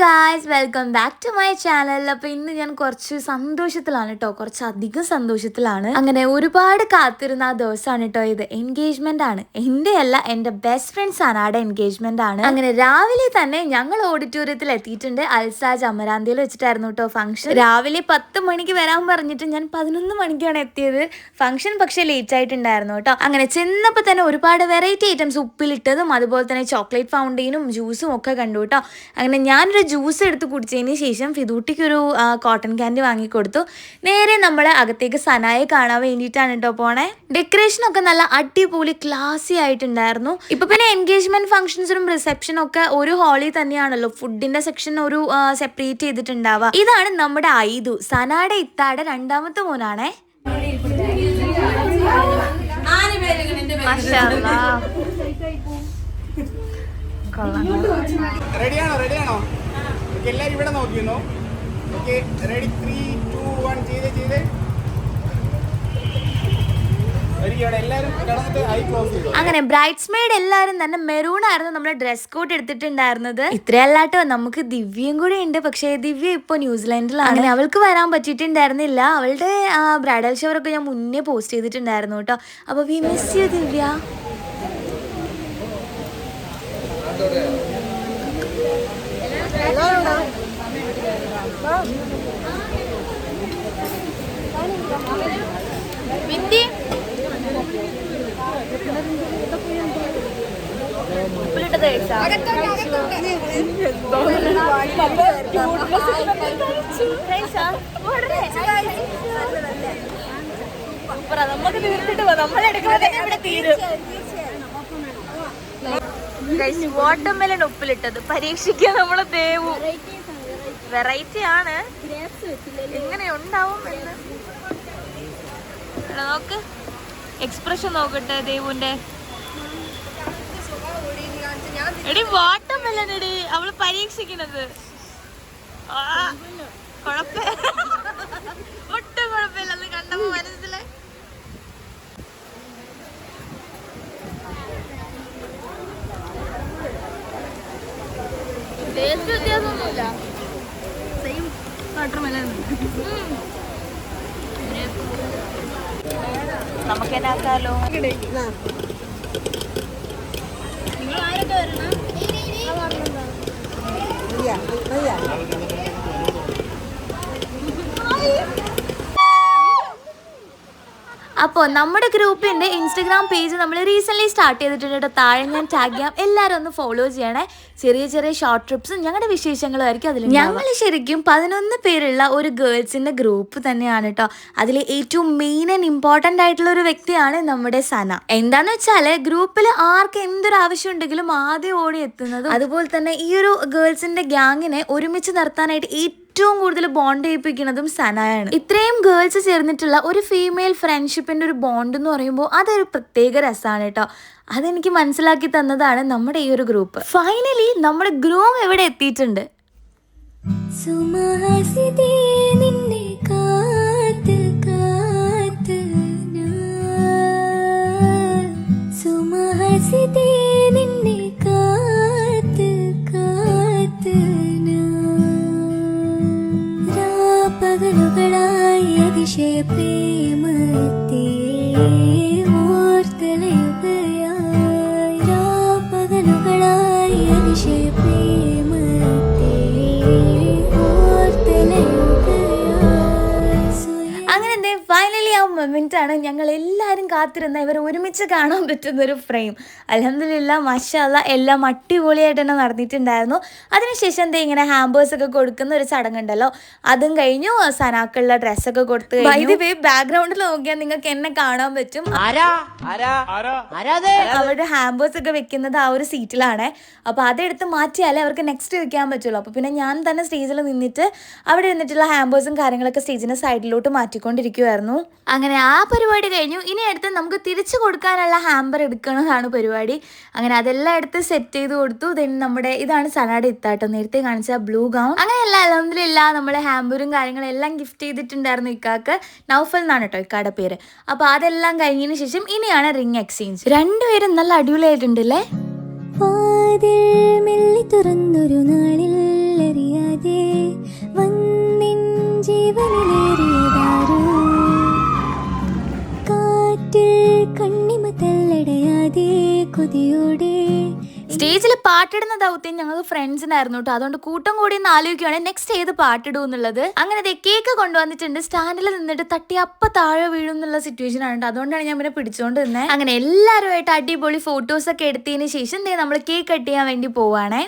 Guys welcome back to my channel അപ്പൊ ഇന്ന് ഞാൻ കുറച്ച് സന്തോഷത്തിലാണ് കേട്ടോ കുറച്ച് അധികം സന്തോഷത്തിലാണ്. അങ്ങനെ ഒരുപാട് കാത്തിരുന്ന ആ ദിവസമാണ് കേട്ടോ ഇത്. എൻഗേജ്മെന്റ് ആണ്. എന്റെ അല്ല എന്റെ ബെസ്റ്റ് ഫ്രണ്ട്സ് ആണ് ആടെ എൻഗേജ്മെന്റ് ആണ്. അങ്ങനെ രാവിലെ തന്നെ ഞങ്ങൾ ഓഡിറ്റോറിയത്തിൽ എത്തിയിട്ടുണ്ട്. അൽസാജ് അമരാന്തിയിൽ വെച്ചിട്ടായിരുന്നു കേട്ടോ ഫംഗ്ഷൻ രാവിലെ പത്ത് മണിക്ക് വരാൻ പറഞ്ഞിട്ട് ഞാൻ പതിനൊന്ന് മണിക്കാണ് എത്തിയത്. ഫംഗ്ഷൻ പക്ഷെ ലേറ്റ് ആയിട്ടുണ്ടായിരുന്നു കേട്ടോ അങ്ങനെ ചെന്നപ്പോൾ തന്നെ ഒരുപാട് വെറൈറ്റി ഐറ്റംസ് ഉപ്പിലിട്ടതും അതുപോലെ തന്നെ ചോക്ലേറ്റ് ഫൗണ്ടെയിനും ജ്യൂസും ഒക്കെ കണ്ടു കേട്ടോ അങ്ങനെ ഞാനൊരു ജ്യൂസ് എടുത്ത് കുടിച്ചതിന് ശേഷം ഫിദൂട്ടിക്ക് ഒരു കോട്ടൺ ക്യാൻഡി വാങ്ങിക്കൊടുത്തു. നേരെ നമ്മൾ അകത്തേക്ക് സനായെ കാണാൻ വേണ്ടിയിട്ടാണ് കേട്ടോ പോണേ. ഡെക്കറേഷൻ ഒക്കെ നല്ല അടിപൊളി ക്ലാസി ആയിട്ടുണ്ടായിരുന്നു. ഇപ്പൊ പിന്നെ എൻഗേജ്മെന്റ് ഫംഗ്ഷൻസിനും റിസപ്ഷനും ഒക്കെ ഒരു ഹാളിൽ തന്നെയാണല്ലോ. ഫുഡിന്റെ സെക്ഷൻ ഒരു സെപ്പറേറ്റ് ചെയ്തിട്ടുണ്ടാവുക. ഇതാണ് നമ്മുടെ ഐദു. സനാടെ ഇത്താടെ രണ്ടാമത്തെ മോനാണേ. റെഡിയാണോ? റെഡിയാണോ? ഓക്കെ എല്ലാവരും ഇവിടെ നോക്കിയിരുന്നു? Okay ready three two one ചെയ്ത് ചെയ്ത്. അങ്ങനെ ബ്രൈറ്റ്സ് മെയ്ഡ് എല്ലാവരും തന്നെ മെറൂൺ ആയിരുന്നു നമ്മുടെ ഡ്രസ് കോഡ് എടുത്തിട്ടുണ്ടായിരുന്നത്. ഇത്രയല്ലാട്ടോ നമുക്ക് ദിവ്യയും കൂടെ ഉണ്ട്. പക്ഷേ ദിവ്യ ഇപ്പൊ ന്യൂസിലാൻഡിലാണ്. അങ്ങനെ. അവൾക്ക് വരാൻ പറ്റിയിട്ടുണ്ടായിരുന്നില്ല. അവളുടെ ബ്രൈഡൽ ഷവർ ഒക്കെ ഞാൻ മുന്നേ പോസ്റ്റ് ചെയ്തിട്ടുണ്ടായിരുന്നു കേട്ടോ. അപ്പൊ വി മിസ് യു ദിവ്യ. വിന്തി ഉപ്പിലിട്ടത് ഇവിടെ വാട്ടർമെലൺ ഉപ്പിലിട്ടത്. പരീക്ഷിക്കാൻ നമ്മളെ ദേവു. വെറൈറ്റി ആണ്. എങ്ങനെ ഉണ്ടാവും എന്ന്? നോക്ക്. എക്സ്പ്രഷൻ നോക്കട്ടെ ദേവുന്റെ എടി വാട്ടർമെലൺ എടി. അവൾ പരീക്ഷിക്കുന്നത്. കുഴപ്പ. ഒട്ടും കുഴപ്പമില്ല അത് കണ്ടപ്പോ മനസ്സിലായി. ടേസ്റ്റ് വ്യത്യാസമൊന്നുമില്ല. വാട്ടർമെലൺ നമുക്ക് എന്നാക്കാലോ നിങ്ങൾ ആരൊക്കെ വരണം? അപ്പോൾ നമ്മുടെ ഗ്രൂപ്പിന്റെ ഇൻസ്റ്റഗ്രാം പേജ് നമ്മൾ റീസെന്റ്ലി സ്റ്റാർട്ട് ചെയ്തിട്ടുണ്ട് കേട്ടോ. താഴെ ഞാൻ ടാഗ് ചെയ്യാം. എല്ലാവരും ഒന്ന് ഫോളോ ചെയ്യണേ. ചെറിയ ചെറിയ ഷോർട്ട് ട്രിപ്സും ഞങ്ങളുടെ വിശേഷങ്ങളും ആയിരിക്കും അതിൽ ഞങ്ങൾ ശരിക്കും പതിനൊന്ന് പേരുള്ള ഒരു ഗേൾസിന്റെ ഗ്രൂപ്പ് തന്നെയാണ് കേട്ടോ അതിൽ ഏറ്റവും മെയിൻ ആൻഡ് ഇമ്പോർട്ടന്റ് ആയിട്ടുള്ള ഒരു വ്യക്തിയാണ് നമ്മുടെ സന. എന്താന്ന് വെച്ചാൽ ഗ്രൂപ്പിൽ ആർക്ക് എന്തൊരു ആവശ്യം ഉണ്ടെങ്കിലും ആദ്യം ഓടി എത്തുന്നത് അതുപോലെ തന്നെ ഈ ഒരു ഗേൾസിന്റെ ഗ്യാങ്ങിനെ ഒരുമിച്ച് നിർത്താനായിട്ട് ഏറ്റവും കൂടുതൽ ബോണ്ട് ചെയ്യിപ്പിക്കുന്നതും സനയാണ്. ഇത്രയും ഗേൾസ് ചേർന്നിട്ടുള്ള ഒരു ഫീമെയിൽ ഫ്രണ്ട്ഷിപ്പിന്റെ ഒരു ബോണ്ട് എന്ന് പറയുമ്പോൾ അതൊരു പ്രത്യേക രസമാണ് കേട്ടോ. അതെനിക്ക് മനസ്സിലാക്കി തന്നതാണ് നമ്മുടെ ഈ ഒരു ഗ്രൂപ്പ് ഫൈനലി നമ്മുടെ ഗ്രൂം എവിടെ എത്തിയിട്ടുണ്ട്? സുമാസിതേ നിന്നെ प्रेम ते ആണ് ഞങ്ങൾ എല്ലാവരും കാത്തിരുന്ന ഇവർ ഒരുമിച്ച് കാണാൻ പറ്റുന്ന ഒരു ഫ്രെയിം അലഹമില്ല മഷാല എല്ലാം അടിപൊളിയായിട്ട് തന്നെ നടന്നിട്ടുണ്ടായിരുന്നു. അതിനുശേഷം എന്താ ഇങ്ങനെ ഹാമ്പേഴ്സ് ഒക്കെ കൊടുക്കുന്ന ഒരു ചടങ്ങുണ്ടല്ലോ. അതും കഴിഞ്ഞു. സനാക്കുള്ള ഡ്രസ്സൊക്കെ കൊടുത്ത് വേ ബാക്ക്ഗ്രൗണ്ടിൽ നോക്കിയാൽ നിങ്ങൾക്ക് എന്നെ കാണാൻ പറ്റും. അവരുടെ ഹാമ്പേഴ്സ് ഒക്കെ വെക്കുന്നത് ആ ഒരു സീറ്റിലാണ് അപ്പൊ അതെടുത്ത് മാറ്റിയാലേ അവർക്ക് നെക്സ്റ്റ് വെക്കാൻ പറ്റുള്ളൂ. അപ്പൊ പിന്നെ ഞാൻ തന്നെ സ്റ്റേജിൽ നിന്നിട്ട് അവിടെ ഇരുന്നിട്ടുള്ള ഹാമ്പേഴ്സും കാര്യങ്ങളൊക്കെ സ്റ്റേജിന്റെ സൈഡിലോട്ട് മാറ്റിക്കൊണ്ടിരിക്കുമായിരുന്നു അങ്ങനെ ആ പരിപാടി കഴിഞ്ഞു. ഇനി അടുത്ത് നമുക്ക് തിരിച്ചു കൊടുക്കാനുള്ള ഹാമ്പർ എടുക്കുന്നതാണ് പരിപാടി. അങ്ങനെ അതെല്ലാം എടുത്ത് സെറ്റ് ചെയ്ത് കൊടുത്തു. ദെൻ നമ്മുടെ ഇതാണ് സലാഡ് ഇത്താട്ടോ. നേരത്തെ കാണിച്ച ബ്ലൂ ഗൗൺ അങ്ങനെ എല്ലാ അലഹമില്ല നമ്മളെ ഹാമ്പറും കാര്യങ്ങളും എല്ലാം ഗിഫ്റ്റ് ചെയ്തിട്ടുണ്ടായിരുന്നു ഇക്കാക്ക്. നൗഫൽ എന്നാണ് കേട്ടോ ഇക്കാടെ പേര്. അപ്പോൾ അതെല്ലാം കഴിഞ്ഞതിന് ശേഷം ഇനിയാണ് റിംഗ് എക്സ്ചേഞ്ച് രണ്ടുപേരും നല്ല അടിപൊളിയായിട്ടുണ്ടല്ലേ? തുറന്നൊരു നാളിൽ അറിയ ജീവനിലേറിയതാരോ? സ്റ്റേജിൽ പാട്ടിടുന്ന ദൗത്യം ഞങ്ങൾക്ക് ഫ്രണ്ട്സിനായിരുന്നു കേട്ടോ അതുകൊണ്ട് കൂട്ടം കൂടി ഒന്ന് ആലോചിക്കുകയാണ് നെക്സ്റ്റ് ഏത് പാട്ടിടും എന്നുള്ളത്. അങ്ങനെ ദേ കേക്ക് കൊണ്ടുവന്നിട്ടുണ്ട്. സ്റ്റാൻഡിൽ നിന്നിട്ട് തട്ടി അപ്പ താഴെ വീഴും എന്നുള്ള സിറ്റുവേഷൻ ആണ് കേട്ടോ അതുകൊണ്ടാണ് ഞാൻ പിന്നെ പിടിച്ചുകൊണ്ട് തന്നെ അങ്ങനെ എല്ലാവരുമായിട്ട് അടിപൊളി ഫോട്ടോസ് ഒക്കെ എടുത്തതിന് ശേഷം നമ്മൾ കേക്ക് കട്ട് ചെയ്യാൻ വേണ്ടി പോവാണേ.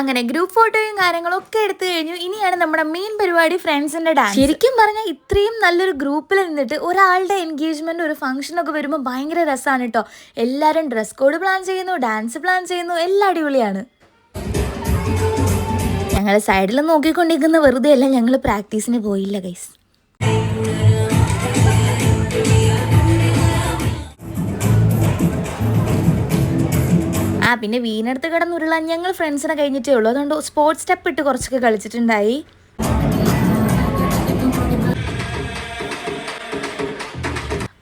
അങ്ങനെ ഗ്രൂപ്പ് ഫോട്ടോയും കാര്യങ്ങളും ഒക്കെ എടുത്തു കഴിഞ്ഞു. ഇനിയാണ് നമ്മുടെ മെയിൻ പരിപാടി ഫ്രണ്ട്സിന്റെ ഡാൻസ് ശരിക്കും പറഞ്ഞാൽ ഇത്രയും നല്ലൊരു ഗ്രൂപ്പിൽ നിന്നിട്ട് ഒരാളുടെ എൻഗേജ്മെന്റ് ഒരു ഫംഗ്ഷൻ ഒക്കെ വരുമ്പോൾ ഭയങ്കര രസമാണ് കേട്ടോ എല്ലാവരും ഡ്രസ് കോഡ് പ്ലാൻ ചെയ്യുന്നു ഡാൻസ് പ്ലാൻ ചെയ്യുന്നു എല്ലാം അടിപൊളിയാണ്. ഞങ്ങൾ സൈഡിൽ നോക്കിക്കൊണ്ടിരിക്കുന്ന വെറുതെ അല്ല ഞങ്ങൾ പ്രാക്ടീസിന് പോയില്ല ഗൈസ് പിന്നെ വീണെടുത്ത് കിടന്നുരുളാൻ ഞങ്ങൾ ഫ്രണ്ട്സിനെ കഴിഞ്ഞിട്ടേ ഉള്ളൂ. അതുകൊണ്ട് സ്പോർട്സ് സ്റ്റെപ്പ് ഇട്ട് കുറച്ചൊക്കെ കളിച്ചിട്ടുണ്ടായി.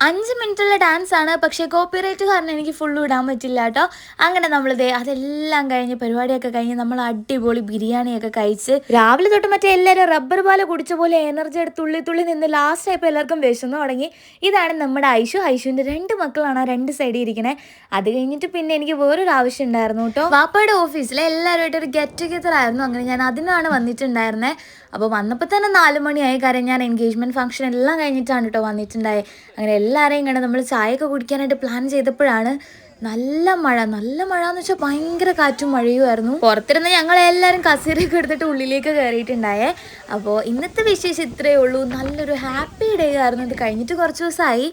അഞ്ച് മിനിറ്റുള്ള ഡാൻസ് ആണ്. പക്ഷേ കോപ്പിറൈറ്റ് കാരണം എനിക്ക് ഫുള്ള് ഇടാൻ പറ്റില്ല കേട്ടോ. അങ്ങനെ നമ്മളിതേ അതെല്ലാം കഴിഞ്ഞ് പരിപാടിയൊക്കെ കഴിഞ്ഞ് നമ്മൾ അടിപൊളി ബിരിയാണിയൊക്കെ കഴിച്ച് രാവിലെ തൊട്ട് മറ്റേ എല്ലാവരും റബ്ബർ പാൽ കുടിച്ച പോലെ എനർജി എടുത്ത് തുള്ളി തുള്ളി നിന്ന് ലാസ്റ്റ് ആയപ്പോൾ എല്ലാവർക്കും വിശന്നു തുടങ്ങി. ഇതാണ് നമ്മുടെ ഐഷു. ഐഷുവിന്റെ രണ്ട് മക്കളാണ് ആ രണ്ട് സൈഡിൽ ഇരിക്കണേ. അത് കഴിഞ്ഞിട്ട് പിന്നെ എനിക്ക് വേറൊരു ആവശ്യം ഉണ്ടായിരുന്നു കേട്ടോ. വാപ്പയുടെ ഓഫീസിലെ എല്ലാവരുമായിട്ട് ഒരു ഗെറ്റ് ടുഗെദർ ആയിരുന്നു. അങ്ങനെ ഞാൻ അതിനാണ് വന്നിട്ടുണ്ടായിരുന്നത് അപ്പോൾ വന്നപ്പോൾ തന്നെ നാല് മണിയായി. കാര്യം ഞാൻ എൻഗേജ്മെന്റ് ഫംഗ്ഷൻ എല്ലാം കഴിഞ്ഞിട്ടാണ് കേട്ടോ വന്നിട്ടുണ്ടായത് അങ്ങനെ എല്ലാവരെയും കണ്ട് നമ്മൾ ചായയൊക്കെ കുടിക്കാനായിട്ട് പ്ലാൻ ചെയ്തപ്പോഴാണ് നല്ല മഴ. നല്ല മഴ എന്ന് വെച്ചാൽ ഭയങ്കര കാറ്റും മഴയുമായിരുന്നു. പുറത്തിരുന്ന് ഞങ്ങൾ എല്ലാവരും കസേരയൊക്കെ എടുത്തിട്ട് ഉള്ളിലേക്ക് കയറിയിട്ടുണ്ടായേ. അപ്പോൾ ഇന്നത്തെ വിശേഷം ഇത്രയേ ഉള്ളൂ. നല്ലൊരു ഹാപ്പി ഡേ ആയിരുന്നു. ഇത് കഴിഞ്ഞിട്ട് കുറച്ച് ദിവസമായി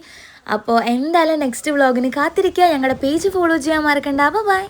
അപ്പോൾ എന്തായാലും നെക്സ്റ്റ് വ്ളോഗിന് കാത്തിരിക്കുക. ഞങ്ങളുടെ പേജ് ഫോളോ ചെയ്യാൻ മറക്കണ്ട. ബൈ